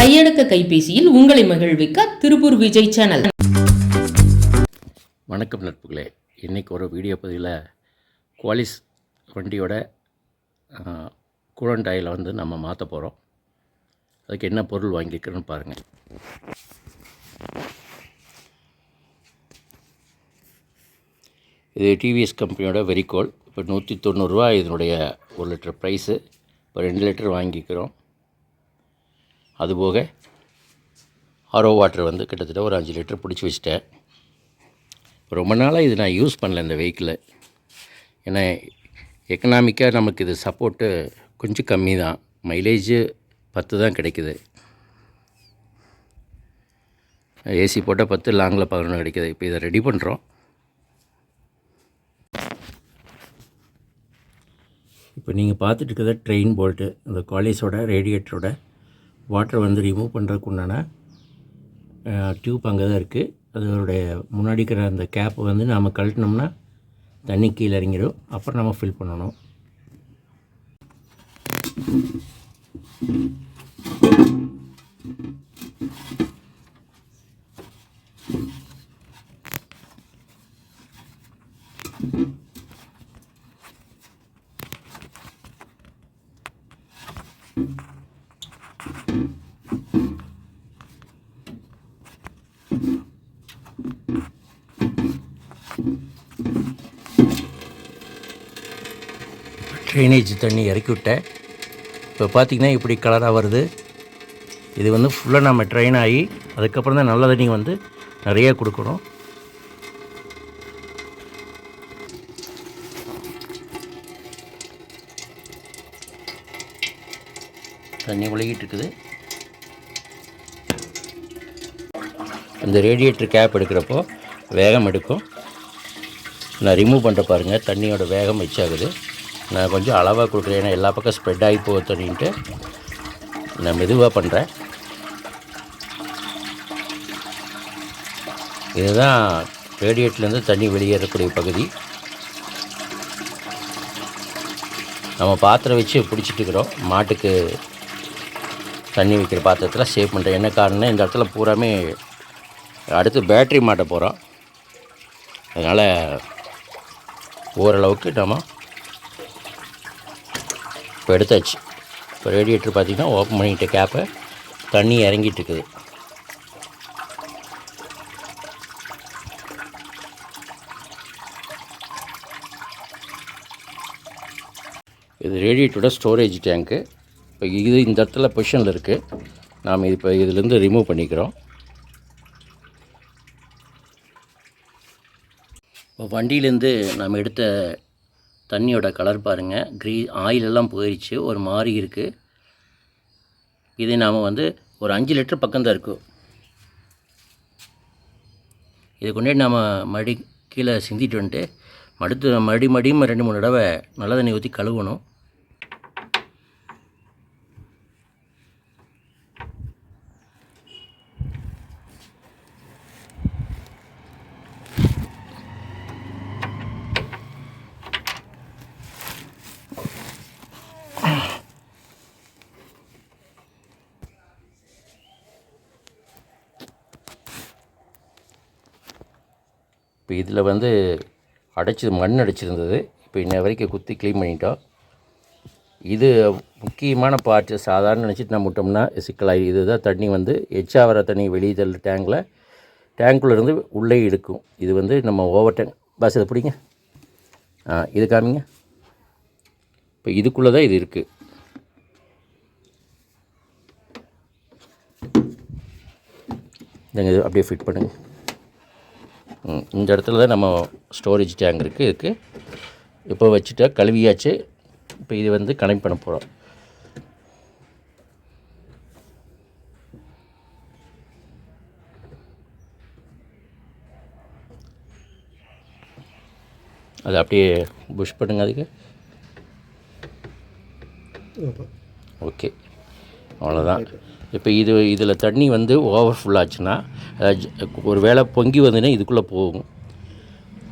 கையடக்க கைபேசியில் உங்களை மகிழ்விக்க திருப்பூர் விஜய் சேனல். வணக்கம் நட்புகளே. இன்றைக்கி ஒரு வீடியோ பதிவில் குவாலிஸ் வண்டியோட கூலண்ட் ஆயிலை வந்து நம்ம மாற்ற போகிறோம் அதுக்கு என்ன பொருள் வாங்கியிருக்கிறோன்னு பாருங்கள் இது டிவிஎஸ் கம்பெனியோட வெரிகோல். இப்போ நூற்றி தொண்ணூறுரூவா இதனுடைய ஒரு லிட்டர் ப்ரைஸு இப்போ ரெண்டு லிட்டர் வாங்கிக்கிறோம் அதுபோக ஆரோ வாட்டர் வந்து கிட்டத்தட்ட ஒரு அஞ்சு லிட்டர் பிடிச்சி வச்சிட்டேன். ரொம்ப நாளாக இது நான் யூஸ் பண்ணல இந்த வெஹிக்கிளை ஏன்னா எக்கனாமிக்காக நமக்கு இது சப்போர்ட்டு கொஞ்சம் கம்மி தான். மைலேஜு பத்து தான் கிடைக்குது. ஏசி போட்டால் பத்து லாங்கில் பதினொன்று கிடைக்குது. இப்போ இதை ரெடி பண்ணுறோம் இப்போ நீங்கள் பார்த்துட்டு இருக்கிறத ட்ரெயின் போல்ட்டு இந்த காலேஜோட ரேடியேட்டரோட வாட்டர் வந்து ரிமூவ் பண்ணுறதுக்கு உண்டான டியூப் அங்கே தான் இருக்குது அதோடைய முன்னாடி இருக்கிற அந்த கேப்பை வந்து நாம் கழட்டினோம்னா தண்ணி கீழே இறங்கிடும். அப்புறம் நம்ம ஃபில் பண்ணணும். ட்ரைனேஜ் தண்ணி இறக்கி விட்டேன். இப்போ பார்த்திங்கன்னா இப்படி கலராக வருது. இது வந்து ஃபுல்லாக நம்ம ட்ரெயின் ஆகி அதுக்கப்புறம் தான் நல்ல தண்ணி வந்து நிறைய கொடுக்கணும். தண்ணி ஒழுகிட்டு இருக்குது. இந்த ரேடியேட்டர் கேப் எடுக்கிறப்போ வேகம் எடுக்கும். நான் ரிமூவ் பண்ணுற பாருங்கள் தண்ணியோட வேகம் வச்சாகுது நான் கொஞ்சம் அளவாக கொடுக்குறேன். ஏன்னா எல்லா பக்கம் ஸ்ப்ரெட் ஆகி போகுதுன்ட்டு நான் மெதுவாக பண்ணுறேன் இதுதான் ரேடியேட்லேருந்து தண்ணி வெளியேறக்கூடிய பகுதி. நம்ம பாத்திரம் வச்சு பிடிச்சிட்டு இருக்கிறோம். மாட்டுக்கு தண்ணி வைக்கிற பாத்திரத்தில் சேவ் பண்ணுறேன் என்ன காரணம் இந்த இடத்துல பூராமே அடுத்து பேட்ரி மாட்ட போகிறோம் அதனால் ஓரளவுக்கு நம்ம இப்போ எடுத்தாச்சு. இப்போ ரேடியேட்டர் பார்த்திங்கன்னா ஓப்பன் பண்ணிக்கிட்ட கேப்பை தண்ணி இறங்கிட்டு இருக்குது இது ரேடியேட்டரோட ஸ்டோரேஜ் டேங்க்கு இப்போ இது இந்த இடத்துல பொசிஷனில் இருக்குது நாம் இப்போ இதுலேருந்து ரிமூவ் பண்ணிக்கிறோம். இப்போ வண்டியிலேருந்து நம்ம எடுத்த தண்ணியோட கலர் பாருங்கள் க்ரீ ஆயிலெல்லாம் போயிடுச்சு ஒரு மாதிரி இருக்குது இதை நாம் வந்து ஒரு அஞ்சு லிட்டர் பக்கம்தான் இருக்கும் இதை கொண்டே நாம் மடி கீழே சிந்திட்டு வந்துட்டு மடுத்து மடி மடியும் ரெண்டு மூணு தடவை நல்ல தண்ணி ஊற்றி கழுவணும். இப்போ இதில் வந்து அடைச்சி மண் அடைச்சிருந்தது. இப்போ இன்ன வரைக்கும் குத்தி க்ளீன் பண்ணிட்டோம். இது முக்கியமான பார்ட்டு சாதாரண நினச்சிட்டு நம்ம விட்டோம்னா சிக்கலாகி இதுதான் தண்ணி வந்து எச்சாவர தண்ணி வெளியே தள்ள டேங்கில் டேங்க்குள்ளேருந்து உள்ளே எடுக்கும் இது வந்து நம்ம ஓவர் டேங்க் பஸ் இதை பிடிங்க. ஆ இது காமிங்க. இப்போ இதுக்குள்ளே தான் இது இருக்குது இந்தங்க இது அப்படியே ஃபிட் பண்ணுங்கள் இந்த இடத்துல தான் நம்ம ஸ்டோரேஜ் டேங்க் இருக்குது இதுக்கு. இப்போ வச்சுட்டா கழுவியாச்சு. இப்போ இது வந்து கனெக்ட் பண்ண போகிறோம் அது அப்படியே புஷ் பண்ணுங்க அதுக்கு. ஓகே அவ்வளோதான் இப்போ இது இதில் தண்ணி வந்து ஓவர் ஃபுல்லாச்சுன்னா ஒரு வேளை பொங்கி வந்துன்னா இதுக்குள்ளே போகும்.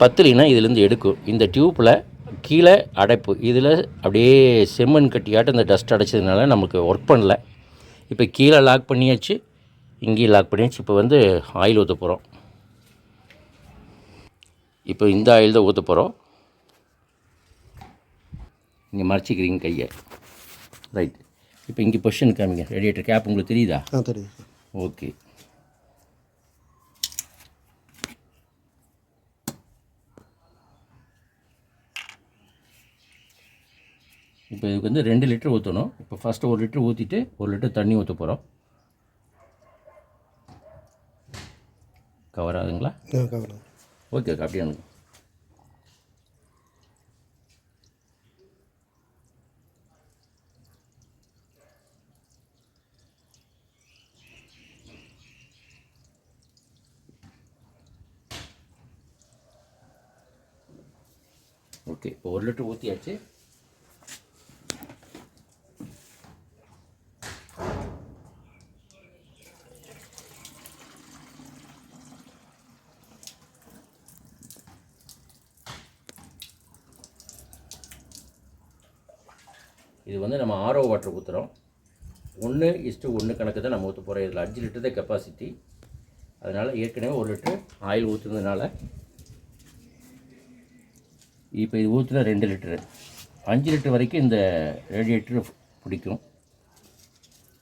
பத்தலைன்னா இதுலேருந்து எடுக்கும். இந்த டியூப்பில் கீழே அடைப்பு. இதில் அப்படியே செம்மண் கட்டியாட்டு இந்த டஸ்ட் அடைச்சதுனால நமக்கு ஒர்க் பண்ணல. இப்போ கீழே லாக் பண்ணியாச்சு. இங்கேயும் லாக் பண்ணியாச்சு. இப்போ வந்து ஆயில் ஊற்ற போகிறோம் இப்போ இந்த ஆயில் தான் ஊற்ற போகிறோம் இங்கே மறைச்சிக்கிறீங்க கையை. ரைட் இப்போ இங்கே பொசிஷன் காமிங்க. ரேடியேட்டர் கேப் உங்களுக்கு தெரியுதா? ஆ தெரியுது. ஓகே இப்போ இதுக்கு வந்து ரெண்டு லிட்டர் ஊற்றணும் இப்போ ஃபஸ்ட்டு ஒரு லிட்டர் ஊற்றிட்டு ஒரு லிட்டர் தண்ணி ஊற்ற போகிறோம் கவர் ஆகுங்களா ஆ கவனம் ஓகே அப்படியே அனுங்க ஓகே இப்போ ஒரு லிட்டர் ஊற்றியாச்சு இது வந்து நம்ம ஆரோ வாட்டர் ஊற்றுறோம் ஒன்று இஸ்ட்டு ஒன்று கணக்கு தான் நம்ம ஊற்ற போகிறோம் இதில் அஞ்சு லிட்டர் தான் கெப்பாசிட்டி அதனால் ஏற்கனவே ஒரு லிட்டர் ஆயில் ஊற்றுனதுனால இப்போ இது ஊற்றுனா ரெண்டு லிட்டரு. அஞ்சு லிட்டர் வரைக்கும் இந்த ரேடியேட்டர் பிடிக்கும்.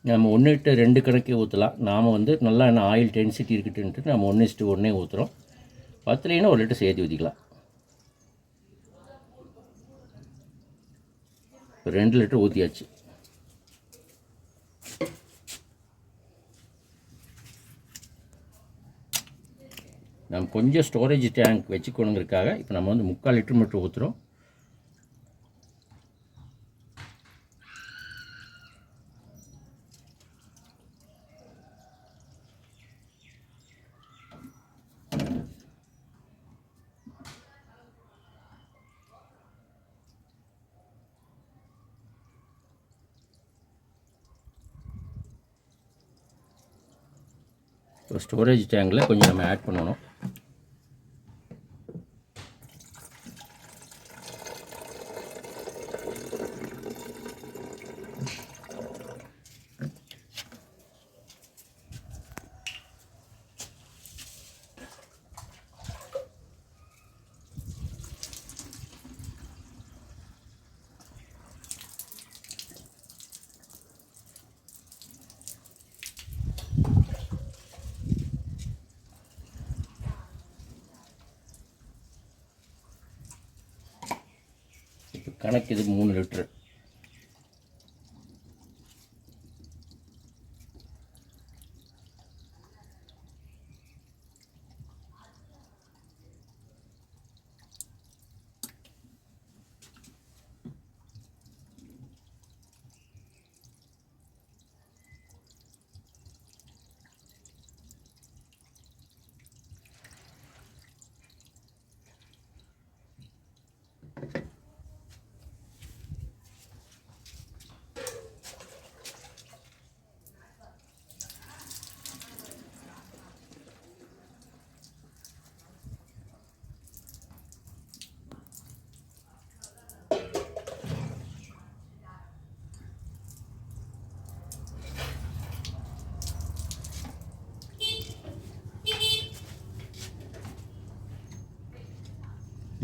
நம்ம ஒன்று இட்டு ரெண்டு கணக்கே ஊற்றலாம் நாம் வந்து நல்லா என்ன ஆயில் டென்சிட்டி இருக்குதுன்ட்டு நம்ம ஒன்று இஸ்ட்டு ஒன்றே ஊற்றுறோம் பத்துலேன்னா ஒரு லிட்டர் சேர்த்து ஊற்றிக்கலாம் இப்போ ரெண்டு லிட்டர் ஊற்றியாச்சு நம்ம கொஞ்சம் ஸ்டோரேஜ் டேங்க் வச்சுக்கணுங்கிறதுக்காக இப்போ நம்ம வந்து முக்கால் லிட்டர் மட்டும் ஊற்றுறோம் இப்போ ஸ்டோரேஜ் டேங்கில் கொஞ்சம் நம்ம ஆட் பண்ணணும் இப்போ கணக்கு இது மூணு லிட்ரு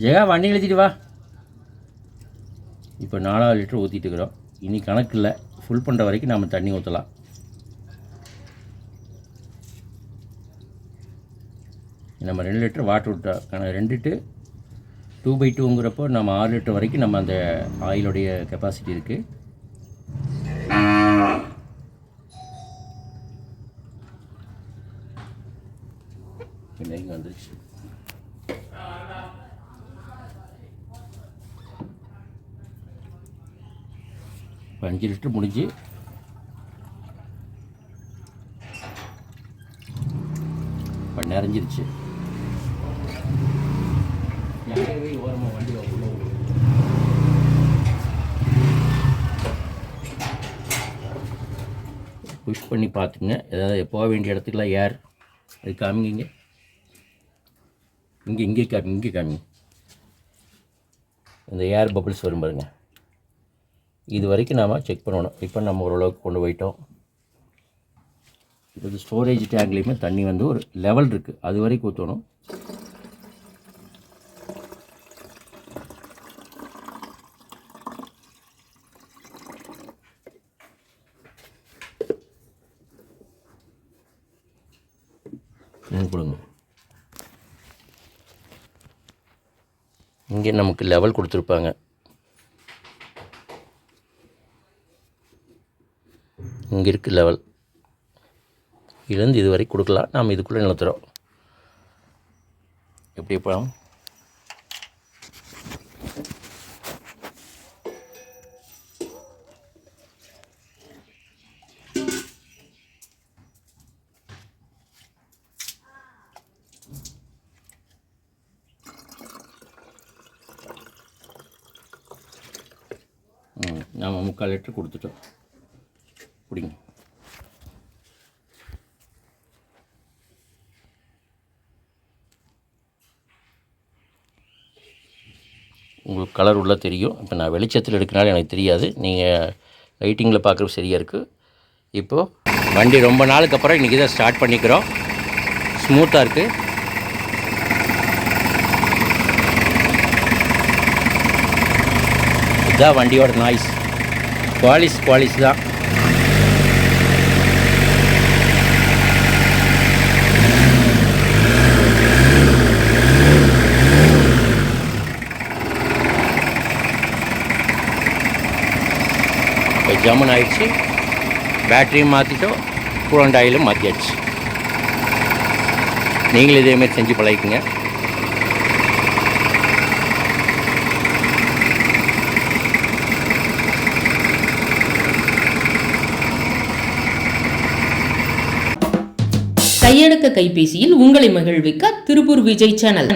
ஜெகா வண்டி எழுதிட்டு வா? இப்போ நாலாவது லிட்டர் ஊற்றிட்டு இருக்கிறோம். இனி கணக்கு இல்லை. ஃபுல் பண்ணுற வரைக்கும் நம்ம தண்ணி ஊற்றலாம் நம்ம ரெண்டு லிட்டர் வாட்டர் விட்டோம் ரெண்டு லிட்டு டூ பை டூங்கிறப்போ நம்ம ஆறு லிட்டர் வரைக்கும் நம்ம அந்த ஆயிலுடைய கெப்பாசிட்டி இருக்குது பின்ன இங்கே வந்துருச்சு இப்போ அஞ்சு லிட்டர் முடிஞ்சு. இப்போ நிறைஞ்சிருச்சு புஷ் பண்ணி பார்த்துங்க. ஏதாவது போக வேண்டிய இடத்துக்குலாம் ஏர். அது காமிங்க இங்கே. இங்கே காமி இங்கே காமிங்க இந்த ஏர் பபிள்ஸ் வரும் பாருங்கள் இது வரைக்கும் நாம் செக் பண்ணணும். இப்போ நம்ம ஓரளவுக்கு கொண்டு போயிட்டோம். இது ஸ்டோரேஜ் டேங்க்லேயுமே தண்ணி வந்து ஒரு லெவல் இருக்குது அது வரைக்கும் ஊற்றணும் கொடுங்க. இங்கே நமக்கு லெவல் கொடுத்துருப்பாங்க. இங்கே இருக்குது லெவல் இதுலேருந்து இது கொடுக்கலாம். நாம் இதுக்குள்ளே நிலத்துறோம் எப்படி படம் நாம் முக்கால் லிட்டர் கொடுத்துட்டோம். பிடிங்க உங்களுக்கு கலர் உள்ளே தெரியும். இப்போ நான் வெளிச்சத்தில் எடுக்கனால எனக்கு தெரியாது. நீங்கள் லைட்டிங்கில் பார்க்குறது சரியாக இருக்குது இப்போது வண்டி ரொம்ப நாளுக்கு அப்புறம் இன்றைக்கி தான் ஸ்டார்ட் பண்ணிக்கிறோம். ஸ்மூத்தாக இருக்குது இதுதான் வண்டியோட நாய்ஸ் குவாலிஸ் குவாலிஸ் தான். இப்போ ஜம்முன் பேட்டரியும் மாற்றிட்டோம் கூலண்ட் ஆயிலும் மாற்றியாச்சு நீங்களும் இதேமாரி செஞ்சு பழகிக்குங்க. கையடக்க கைபேசியில் உங்களை மகிழ்விக்க திருப்பூர் விஜய் சேனல்.